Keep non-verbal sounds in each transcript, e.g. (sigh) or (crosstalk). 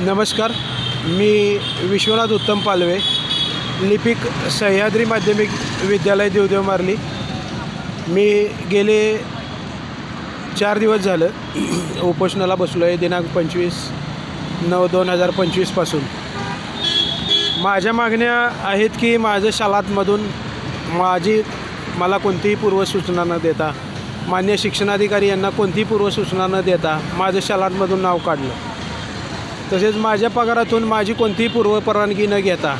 नमस्कार मी विश्वनाथ उत्तम पालवे लिपिक सह्याद्री माध्यमिक विद्यालय देवदेव मारली. मी गेले चार दिवस झालं (clears throat) उपोषणाला बसलो आहे दिनांक पंचवीस नऊ दोन हजार पंचवीसपासून माझ्या मागण्या आहेत की माझं शालातमधून माझी मला कोणतीही पूर्वसूचना न देता मान्य शिक्षणाधिकारी यांना कोणतीही पूर्वसूचना न देता माझं शालातमधून नाव काढलं. तसेच माझ्या पगारातून माझी कोणतीही पूर्वपरवानगी न घेता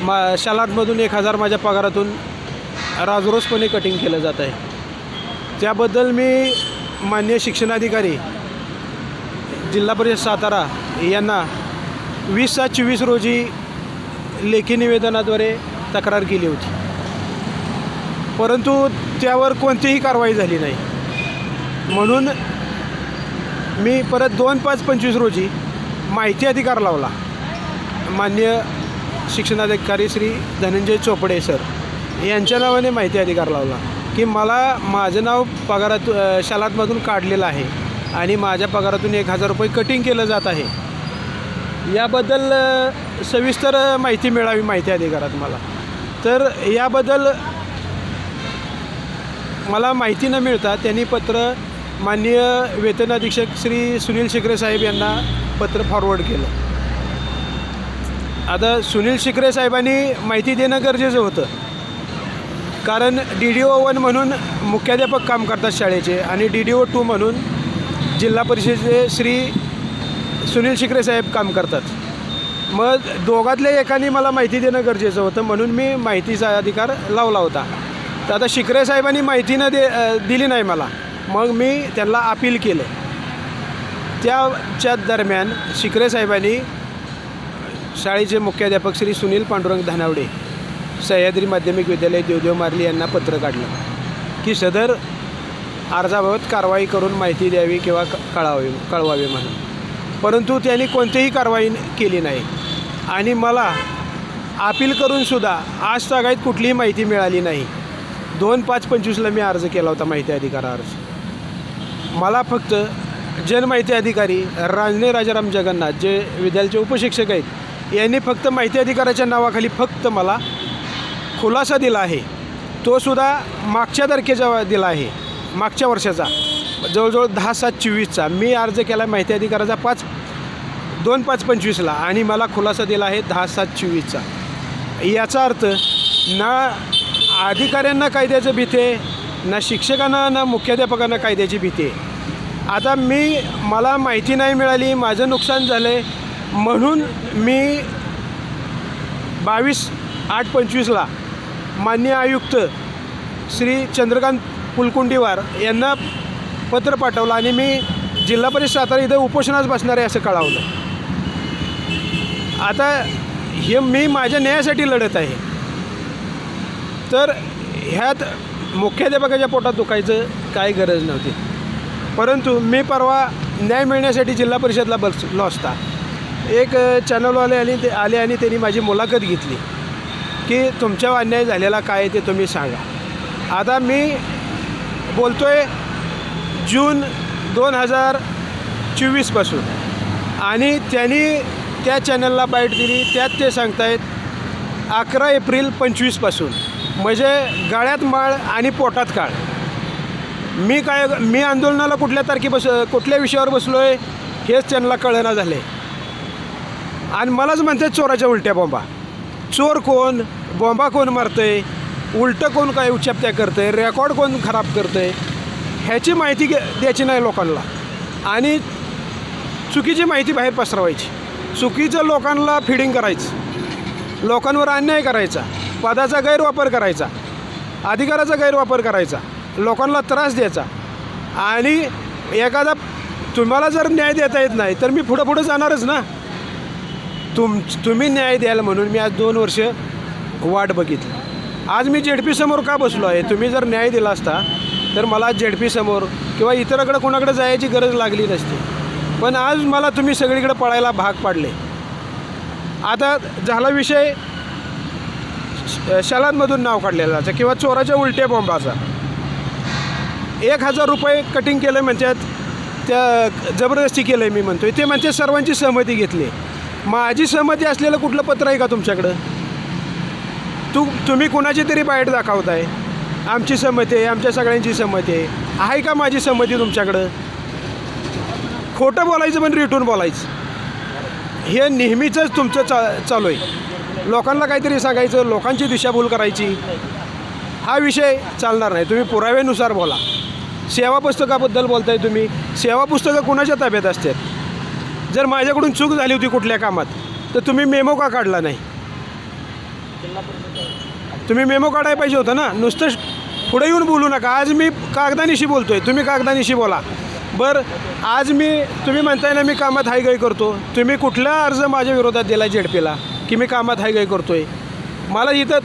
मा शालातमधून एक हजार माझ्या पगारातून राजरोसपणे कटिंग केलं जात आहे. त्याबद्दल मी मान्य शिक्षणाधिकारी जिल्हा परिषद सातारा यांना वीस सात चोवीस रोजी लेखी निवेदनाद्वारे तक्रार केली होती. परंतु त्यावर कोणतीही कारवाई झाली नाही. म्हणून मी परत दोन पाच पंचवीस रोजी माहिती अधिकार लावला. मान्य शिक्षणाधिकारी श्री धनंजय चोपडे सर यांच्या नावाने माहिती अधिकार लावला की मला माझं नाव पगारातून शालातमधून काढलेलं आहे आणि माझ्या पगारातून एक हजार रुपये कटिंग केलं जात आहे. याबद्दल सविस्तर माहिती मिळावी माहिती अधिकारात मला. तर याबद्दल मला माहिती न मिळता त्यांनी पत्र माननीय वेतन अधीक्षक श्री सुनील शिकरे साहेब यांना पत्र फॉरवर्ड केलं. आता सुनील शिकरे साहेबांनी माहिती देणं गरजेचं होतं. कारण डी डी ओ वन म्हणून मुख्याध्यापक काम करतात शाळेचे आणि डी डी ओ टू म्हणून जिल्हा परिषदेचे श्री सुनील शिकरे साहेब काम करतात. मग दोघातल्या एकाने मला माहिती देणं गरजेचं होतं म्हणून मी माहितीचा अधिकार लावला होता. तर आता शिकरे साहेबांनी माहिती न दे दिली नाही मला. मग मी त्यांना अपील केलं. त्याच्या दरम्यान शिकरे साहेबांनी शाळेचे मुख्याध्यापक श्री सुनील पांडुरंग धानावडे सह्याद्री माध्यमिक विद्यालय देवदेव मारली यांना पत्र काढलं. की सदर अर्जाबाबत कारवाई करून माहिती द्यावी किंवा क- कळावी कळवावी म्हणून. परंतु त्यांनी कोणतीही कारवाई केली नाही. आणि मला अपील करूनसुद्धा आज तागायत कुठलीही माहिती मिळाली नाही. दोन पाच पंचवीसला मी अर्ज केला होता माहिती अधिकार अर्ज. मला फक्त जनमाहिती अधिकारी राजने राजाराम जगन्नाथ जे विद्यालयाचे उपशिक्षक आहेत यांनी फक्त माहिती अधिकाराच्या नावाखाली फक्त मला खुलासा दिला आहे. तो सुद्धा मागच्या तारखेचा दिला आहे मागच्या वर्षाचा. जवळजवळ दहा सात चोवीसचा. मी अर्ज केला माहिती अधिकाराचा पाच दोन पाच पंचवीसला आणि मला खुलासा दिला आहे दहा सात चोवीसचा. याचा अर्थ ना अधिकाऱ्यांना कायद्याचं भीती आहे ना शिक्षकांना ना मुख्याध्यापकांना कायद्याची भीती आहे. आता मी मला माहिती नाही मिळाली माझं नुकसान झालं आहे म्हणून मी बावीस आठ पंचवीसला मान्य आयुक्त श्री चंद्रकांत पुलकुंडीवार यांना पत्र पाठवलं आणि मी जिल्हा परिषद सातारा इथं उपोषणास बसणार आहे असं कळवलं. आता हे मी माझ्या न्यायासाठी लढत आहे. तर ह्यात मुख्याध्यापकाच्या पोटात दुखायचं काही गरज नव्हती. परंतु मी परवा न्याय मिळण्यासाठी जिल्हा परिषदला बसलो असता एक चॅनलवाले आले ते आले आणि त्यांनी माझी मुलाखत घेतली. की तुमच्यावर अन्याय झालेला काय आहे ते तुम्ही सांगा. आता मी बोलतो आहे जून दोन हजार चोवीसपासून आणि त्यांनी त्या चॅनलला बाईट दिली त्यात ते सांगतायत अकरा एप्रिल पंचवीसपासून. म्हणजे गळ्यात माळ आणि पोटात काळ. मी काय मी आंदोलनाला कुठल्या तारखे बस कुठल्या विषयावर बसलो आहे हेच त्यांना कळना झाले. आणि मलाच म्हणते चोराच्या उलट्या बॉम्बा. चोर कोण बॉम्बा कोण मारतंय उलटं कोण काय उच्चाप्त्या आहे रेकॉर्ड कोण खराब करतं आहे ह्याची माहिती द्यायची नाही लोकांना. आणि चुकीची माहिती बाहेर पसरवायची. चुकीचं लोकांना फिडिंग करायचं. लोकांवर अन्याय करायचा पदाचा गैरवापर करायचा अधिकाराचा गैरवापर करायचा लोकांना त्रास द्यायचा. आणि एखादा तुम्हाला जर न्याय देता येत नाही तर मी पुढं पुढं जाणारच ना. तुम तुम्ही न्याय द्याल म्हणून मी आज दोन वर्ष वाट बघितली. आज मी जेडपी समोर का बसलो आहे? तुम्ही जर न्याय दिला असता तर मला जेडपी समोर किंवा इतराकडे कोणाकडे जायची गरज लागली नसती. पण आज मला तुम्ही सगळीकडे पळायला भाग पाडले. आता झाला विषय शालांमधून नाव काढलेलाचं किंवा चोराच्या उलट्या बॉम्बाचा एक हजार रुपये कटिंग केलं म्हणतात त्या जबरदस्ती केलं आहे मी म्हणतो ते म्हणते सर्वांची सहमती घेतली. माझी सहमती असलेलं कुठलं पत्र आहे का तुमच्याकडं? तू तुम्ही कुणाची तरी बाहेर दाखवताय. आमची सहमती आहे आमच्या सगळ्यांची सहमती आहे. आहे का माझी सहमती तुमच्याकडं? खोटं बोलायचं पण रिटून बोलायचं. हे नेहमीचंच तुमचं चा चालू आहे. लोकांना काहीतरी सांगायचं लोकांची दिशाभूल करायची. हा विषय चालणार नाही. तुम्ही पुराव्यानुसार बोला. सेवा पुस्तकाबद्दल बोलताय तुम्ही. सेवा पुस्तकं कुणाच्या ताब्यात असतात? जर माझ्याकडून चूक झाली होती कुठल्या कामात तर तुम्ही मेमो का काढला नाही? तुम्ही मेमो काढायला पाहिजे होतं ना? नुसतं पुढे येऊन बोलू नका. आज मी कागदानिशी बोलतोय. तुम्ही कागदानिशी बोला. बरं आज मी तुम्ही म्हणताय ना मी कामात हायगाई करतो. तुम्ही कुठला अर्ज माझ्या विरोधात दिला जेडपीला की मी कामात हायगाई आहे मला इथं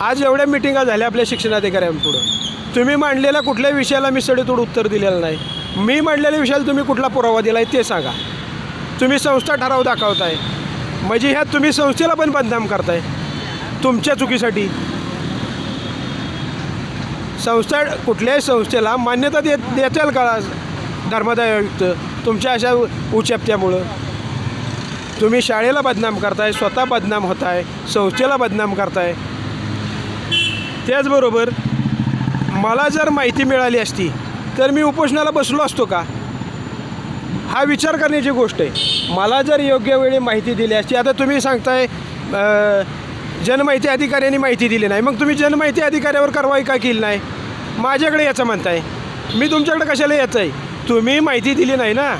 आज एवढ्या मिटिंगा झाल्या आपल्या शिक्षणाधिकाऱ्यांपुढं. तुम्ही मांडलेल्या कुठल्या विषयाला मी सडेतोड उत्तर दिलेलं नाही. मी मांडलेल्या विषयाला तुम्ही कुठला पुरावा दिला आहे ते सांगा. तुम्ही संस्था ठराव दाखवताय. म्हणजे ह्या तुम्ही संस्थेला पण बदनाम करताय. तुमच्या चुकीसाठी. संस्था कुठल्याही संस्थेला मान्यता देत देताल का धर्मादाय आयुक्त तुमच्या अशा उचपत्यामुळं. तुम्ही शाळेला बदनाम करताय स्वतः बदनाम होताय संस्थेला बदनाम करताय. त्याचबरोबर मला जर माहिती मिळाली असती तर मी उपोषणाला बसलो असतो का? हा विचार करण्याची गोष्ट आहे. मला जर योग्य वेळी माहिती दिली असती आता तुम्ही सांगताय जनमाहिती अधिकाऱ्यांनी माहिती दिली नाही. मग तुम्ही जनमाहिती अधिकाऱ्यावर कारवाई का केली नाही? माझ्याकडे याचं म्हणताय. मी तुमच्याकडे कशाला याचं आहे तुम्ही माहिती दिली नाही ना?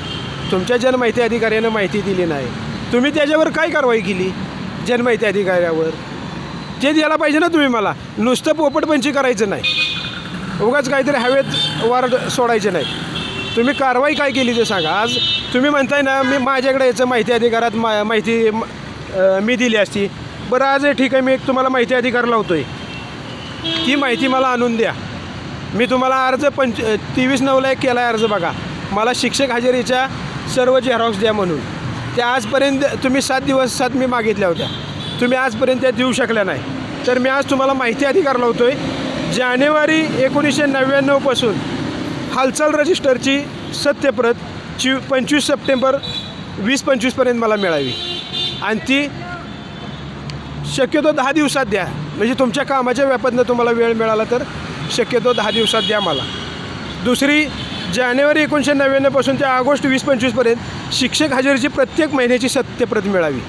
तुमच्या जनमाहिती अधिकाऱ्यानं माहिती दिली नाही. तुम्ही त्याच्यावर काय कारवाई केली? जनमाहिती अधिकाऱ्यावर? ते द्यायला पाहिजे ना तुम्ही मला. नुसतं पोपटपंची करायचं नाही. उगाच काहीतरी हवेत वार सोडायचे नाही. तुम्ही कारवाई काय केली ते सांगा. आज तुम्ही म्हणताय ना मी माझ्याकडे याचं माहिती अधिकारात मा माहिती मी दिली असती. बरं आज ठीक आहे. मी एक तुम्हाला माहिती अधिकार लावतो आहे ती माहिती मला आणून द्या. मी तुम्हाला अर्ज पंच तेवीस नऊला एक केला आहे अर्ज बघा. मला शिक्षक हजेरीच्या सर्व झेरॉक्स द्या म्हणून. त्या आजपर्यंत तुम्ही सात दिवस सात मी मागितल्या होत्या. तुम्ही आजपर्यंत त्या देऊ शकल्या नाही. तर मी आज तुम्हाला माहिती अधिकार लावतो आहे जानेवारी एकोणीसशे नव्याण्णवपासून हालचाल रजिस्टरची सत्यप्रत चि पंचवीस सप्टेंबर वीस पंचवीसपर्यंत मला मिळावी. आणि ती शक्यतो दहा दिवसात द्या. म्हणजे तुमच्या कामाच्या व्यापातनं तुम्हाला वेळ मिळाला तर शक्यतो दहा दिवसात द्या मला. दुसरी जानेवारी एकोणीसशे नव्याण्णवपासून ते ऑगस्ट वीस पंचवीसपर्यंत शिक्षक हजेरीची प्रत्येक महिन्याची सत्यप्रत मिळावी.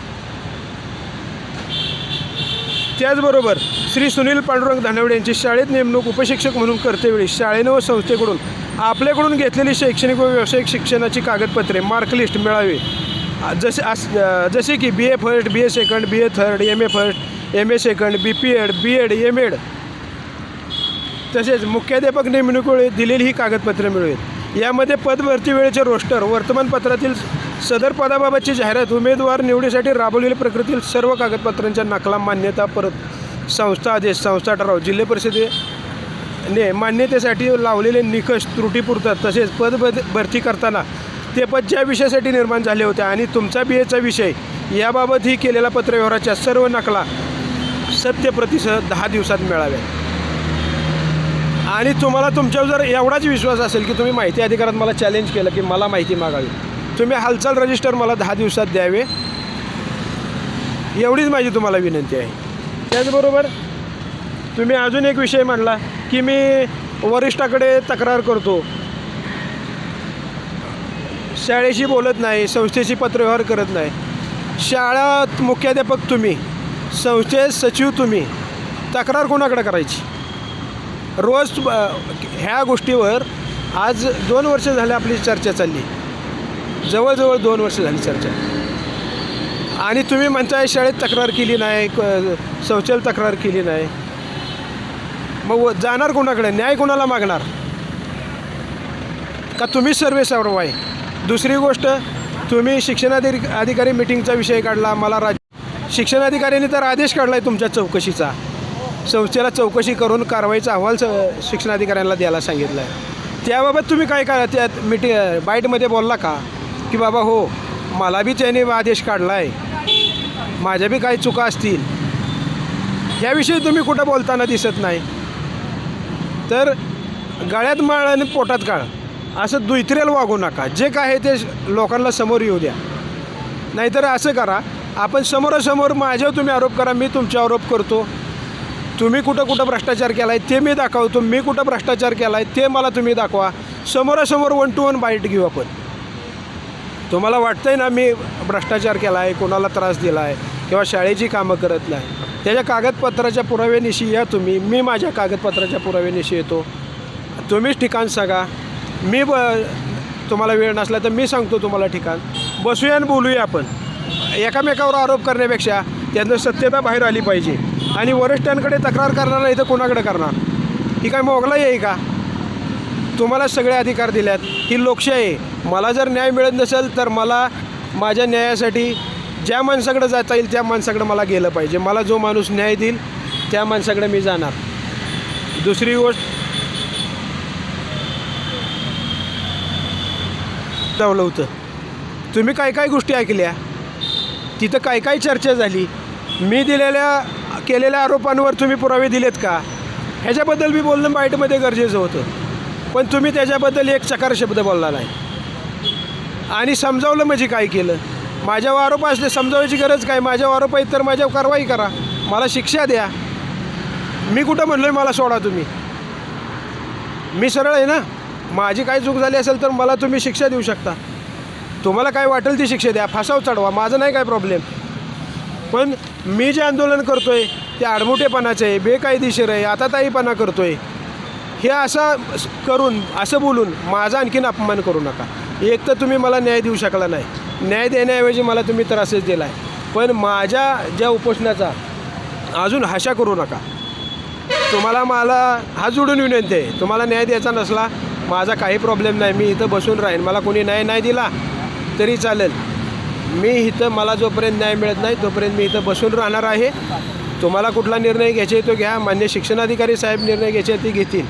त्याचबरोबर श्री सुनील पांडुरंग धानवडे यांची शाळेत नेमणूक उपशिक्षक म्हणून करतेवेळी शाळेनं व संस्थेकडून आपल्याकडून घेतलेली शैक्षणिक व व्यावसायिक शिक्षणाची कागदपत्रे मार्कलिस्ट मिळावी. जसे अस जसे की B A first B A second B A third M A first M A second B P Ed B Ed M Ed तसेच मुख्याध्यापक नेमणुकीवेळी दिलेली ही कागदपत्रे मिळवेल यामध्ये पदभरती वेळेचे रोस्टर वर्तमानपत्रातील सदर पदाबाबतची जाहिरात उमेदवार निवडीसाठी राबवलेल्या प्रकृतीतील सर्व कागदपत्रांच्या नकला मान्यता परत संस्था आदेश संस्था ठराव जिल्हा परिषदेने मान्यतेसाठी लावलेले निकष त्रुटीपुरतात तसेच पद भरती करताना ते पद ज्या विषयासाठी निर्माण झाले होते आणि तुमचा बी एचा विषय याबाबतही केलेल्या पत्रव्यवहाराच्या सर्व नकला सत्यप्रतीसह दहा दिवसात मिळाव्या आणि तुम्हाला तुमच्यावर जर एवढाच विश्वास असेल की तुम्ही माहिती अधिकारात मला चॅलेंज केलं की मला माहिती मागावी तुम्ही हालचाल रजिस्टर मला दहा दिवसात द्यावे. एवढीच माझी तुम्हाला विनंती आहे. त्याचबरोबर तुम्ही अजून एक विषय मांडला की मी वरिष्ठाकडे तक्रार करतो. शाळेशी बोलत नाही संस्थेशी पत्रव्यवहार करत नाही. शाळा मुख्याध्यापक तुम्ही संस्थेत सचिव तुम्ही तक्रार कोणाकडे करायची? रोज ह्या गोष्टीवर आज दोन वर्ष झाले आपली चर्चा चालली. जवळजवळ दोन वर्ष झाली चर्चा. आणि तुम्ही म्हणताय शाळेत तक्रार केली नाही क- शौचालय तक्रार केली नाही. मग व- जाणार कोणाकडे? न्याय कोणाला मागणार? का तुम्ही सर्वे सर्वाय दुसरी गोष्ट तुम्ही शिक्षणाधिक अधिकारी मिटिंगचा विषय काढला मला राज शिक्षणाधिकाऱ्यांनी तर आदेश काढला आहे तुमच्या चौकशीचा. संस्थेला चौकशी करून कारवाईचा अहवाल स- शिक्षणाधिकाऱ्यांना द्यायला सांगितलं आहे. त्याबाबत तुम्ही काय करा त्यात मिटिंग बाईटमध्ये बोलला का? की बाबा हो मला बी त्याने आदेश काढला आहे माझ्या बी काही चुका असतील. ह्याविषयी तुम्ही कुठं बोलताना दिसत नाही. तर गळ्यात माळ आणि पोटात काळ असं दुयत्रेल वागू नका. जे काय आहे ते लोकांना समोर येऊ द्या. नाहीतर असं करा आपण समोरासमोर माझ्यावर तुम्ही आरोप करा मी तुमच्यावर आरोप करतो. तुम्ही कुठं कुठं भ्रष्टाचार केला आहे ते मी दाखवतो मी कुठं भ्रष्टाचार केला आहे ते मला तुम्ही दाखवा. समोरासमोर वन टू वन बाईट घेऊ आपण. तुम्हाला वाटतंय ना मी भ्रष्टाचार केला आहे कोणाला त्रास दिला आहे किंवा शाळेची कामं करत नाही. त्याच्या कागदपत्राच्या पुराव्यानिशी या तुम्ही. मी माझ्या कागदपत्राच्या पुराव्यानिशी येतो. तुम्हीच ठिकाण सांगा. मी ब तुम्हाला वेळ नसला तर मी सांगतो तुम्हाला ठिकाण. बसूया आणि बोलूया आपण. एकामेकावर आरोप करण्यापेक्षा त्यांना सत्यता बाहेर आली पाहिजे. आणि वरिष्ठांकडे तक्रार करणार नाही तर कोणाकडे करणार? ही काय मोगलाई आहे का? तुम्हाला सगळे अधिकार दिल्यात ही लोकशाही आहे. मला जर न्याय मिळत नसेल तर मला माझ्या न्यायासाठी ज्या माणसाकडे जाता येईल त्या माणसाकडे मला गेलं पाहिजे. मला जो माणूस न्याय देईल त्या माणसाकडे मी जाणार. दुसरी गोष्ट लावलं होतं. तुम्ही काय काय गोष्टी ऐकल्या? तिथं काय काय चर्चा झाली? मी दिलेल्या केलेल्या आरोपांवर तुम्ही पुरावे दिलेत का? ह्याच्याबद्दल मी बोलणं बाईटमध्ये गरजेचं होतं. पण तुम्ही त्याच्याबद्दल एक चकार शब्द बोलला नाही. आणि समजावलं म्हणजे काय केलं? माझ्यावर आरोप असले समजावायची गरज काय? माझ्यावर आरोप आहेत तर माझ्यावर कारवाई करा. मला शिक्षा द्या. मी कुठं म्हणलो आहे मला सोडा तुम्ही? मी सरळ आहे ना? माझी काय चूक झाली असेल तर मला तुम्ही शिक्षा देऊ शकता. तुम्हाला काय वाटेल ती शिक्षा द्या. फासाव चढवा. माझं नाही काय प्रॉब्लेम पण मी जे आंदोलन करतो आहे ते आडमुठेपणाचं आहे बेकायदेशीर आहे आता ताईपणा करतो आहे हे असं करून असं बोलून माझा आणखीन अपमान करू नका. एक तर तुम्ही मला न्याय देऊ शकला नाही. न्याय देण्याऐवजी मला तुम्ही त्रासच दिला आहे पण माझ्या ज्या उपोषणाचा अजून हाशा करू नका. तुम्हाला मला हा जोडून विनंती आहे. तुम्हाला न्याय द्यायचा नसला माझा काही प्रॉब्लेम नाही. मी इथं बसून राहीन. मला कोणी न्याय नाही दिला. तरी चालेल. मी इथं मला जोपर्यंत न्याय मिळत नाही तोपर्यंत मी इथं बसून राहणार आहे. तुम्हाला कुठला निर्णय घ्यायचा आहे तो घ्या. मान्य शिक्षणाधिकारी साहेब निर्णय घ्यायचे ते घेतील.